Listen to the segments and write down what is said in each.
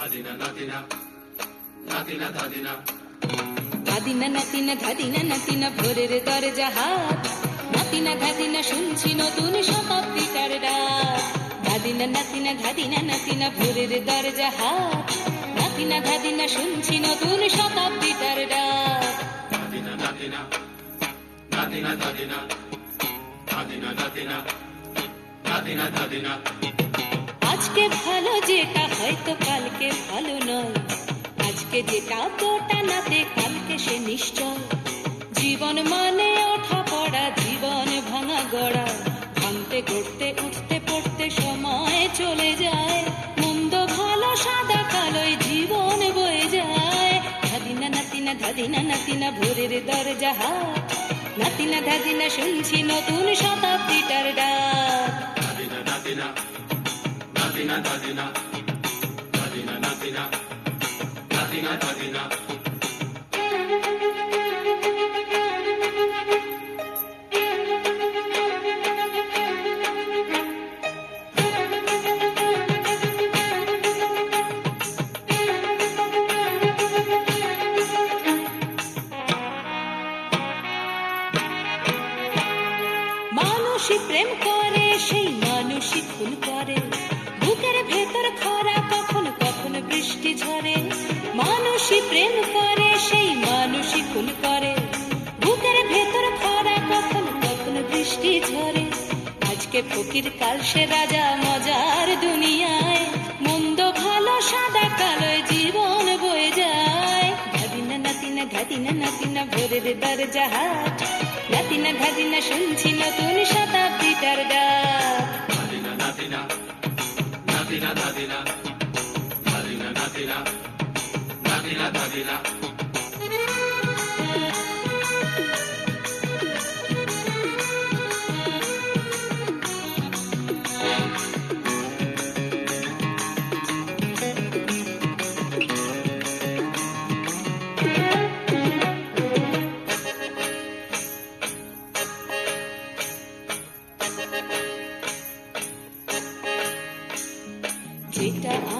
ধাদিনা নাতিনা ধাদিনা নাতিনা ভোরের দরজা হাত। নাতিনা ধাদিনা শুনছি নতুন শতাব্দীটার ডাক ধাদিনা নাতিনা ধাদিনা নাতিনা ভোরের দরজা হাত। নাতিনা ধাদিনা শুনছি নতুন শতাব্দীটার ডাক ধাদিনা নাতিনা নাতিনা ধাদিনা ধাদিনা নাতিনা নাতিনা ধাদিনা আজকে ভালো যেটা হয়তো কালকে আজকে যেটা তোটা নাতে, কালকে সে নিশ্চয় জীবন মানে ওঠা পড়া, জীবন ভাঙা গড়া। ভাঙতে গড়তে উঠতে, পড়তে সময় চলে যায়। মন্দ, ভালো, সাদা কালোয় জীবন বয়ে যায়। ধাদিনা, নাতিনা ধাদিনা, নাতিনা, ভোরের দরজা হাত। নাতিনা, ধাদিনা, শুনছি নতুন শতাব্দীটার ডাক। ধাদিনা নাতিনা নাতিনা ধাদিনা। নাতিনা ধাদিনা মানুষই প্রেম করে সেই মানুষই খুন ভেতর খরা কখন কখন বৃষ্টি ঝরে। প্রেম করে, সেই মানুষই খুন করে। বুকের ভেতর খরা কখন কখন বৃষ্টি ঝরে। আজকে ফকির কাল সে রাজা মজার দুনিয়ায়। মন্দ, ভালো, সাদা কালো জীবন বয়ে যায়। ধাদিনা নাতিনা ধাদিনা নাতিনা, ভোরের দরজা হাট নাতিনা ধাদিনা শুনছি নতুন শতাব্দীটার Dávila, Dávila. Kita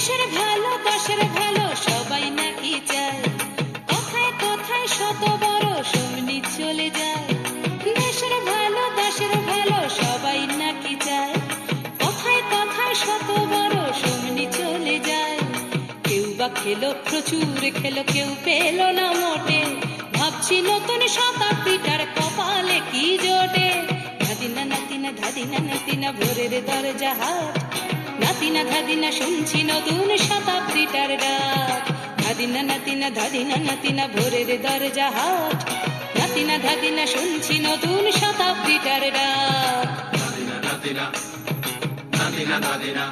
দেশের ভালো দশের ভালো, সবাই নাকি চায়। কথায় কথায় শত বড় শুনি চলে যায়। দেশের ভালো, দশের ভালো, সবাই নাকি চায়। কথায় কথায় শত বড় শুনি চলে যায়। কেউ বা খেলো, প্রচুর খেলো, কেউ পেল না মোটে। ভাবছি নতুন শতাব্দীটার কপালে কি জোটে। ধাদিনা নাতিনা ধাদিনা নাতিনা, ভোরের দরজা হাট নাতিনা ধাদিনা শুনছি নতুন শতাব্দীটার ডাক। ধাদিনা নাতিনা ধাদিনা নাতিনা ভোরের দরজা হাট। নাতিনা ধাদিনা শুনছি নতুন শতাব্দীটার ডাক। নাতিনা নাতিনা নাতিনা নাতিনা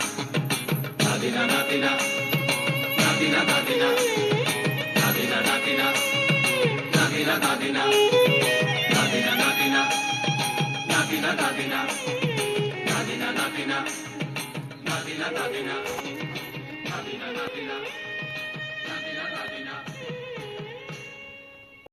নাতিনা নাতিনা নাতিনা নাতিনা নাতিনা নাতিনা নাতিনা নাতিনা নাতিনা নাতিনা নাতিনা নাতিনা নাতিনা। Latina, Latina, Latina, Latina, Latina, Latina.